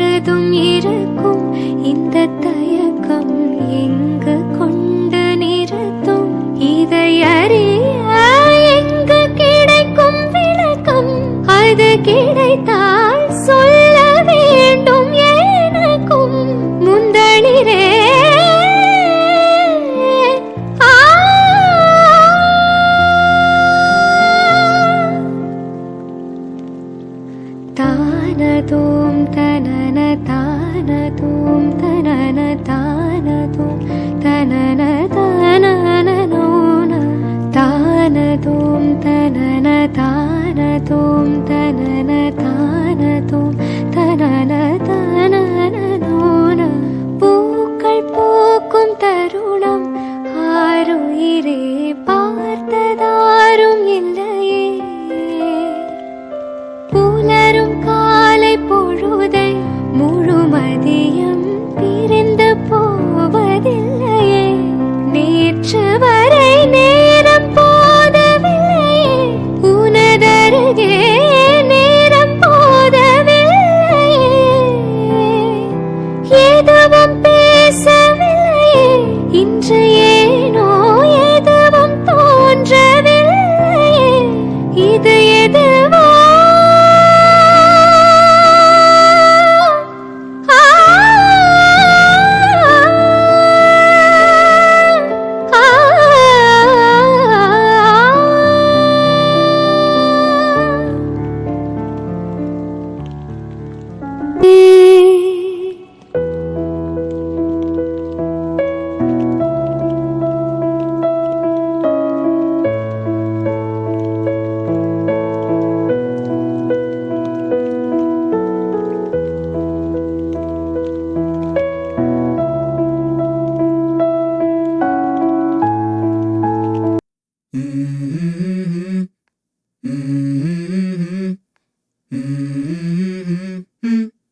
பொழுதும் இருக்கும் இந்த தயக்கம் எங்கு கொண்டு நிறுத்தும். இதை அறிய எங்கு கிடைக்கும் விளக்கம்? அது கிடைத்தால் சொல்ல வேண்டும் எனக்கும். முந்தளிரே தானதோம் த तु तन दान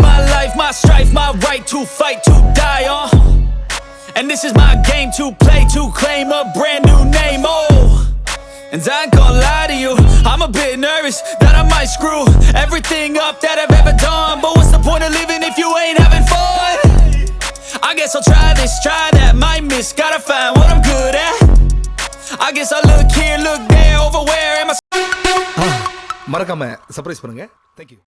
my life, my strife, my right to fight, to. And this is my game to play, to claim a brand new name, oh. And I ain't gonna lie to you, I'm a bit nervous that I might screw everything up that I've ever done. But what's the point of living if you ain't having fun? I guess I'll try this, try that, might miss, gotta find what I'm good at. I guess I look here, look there, over where am I? மறக்காம surprise பண்ணுங்க thank you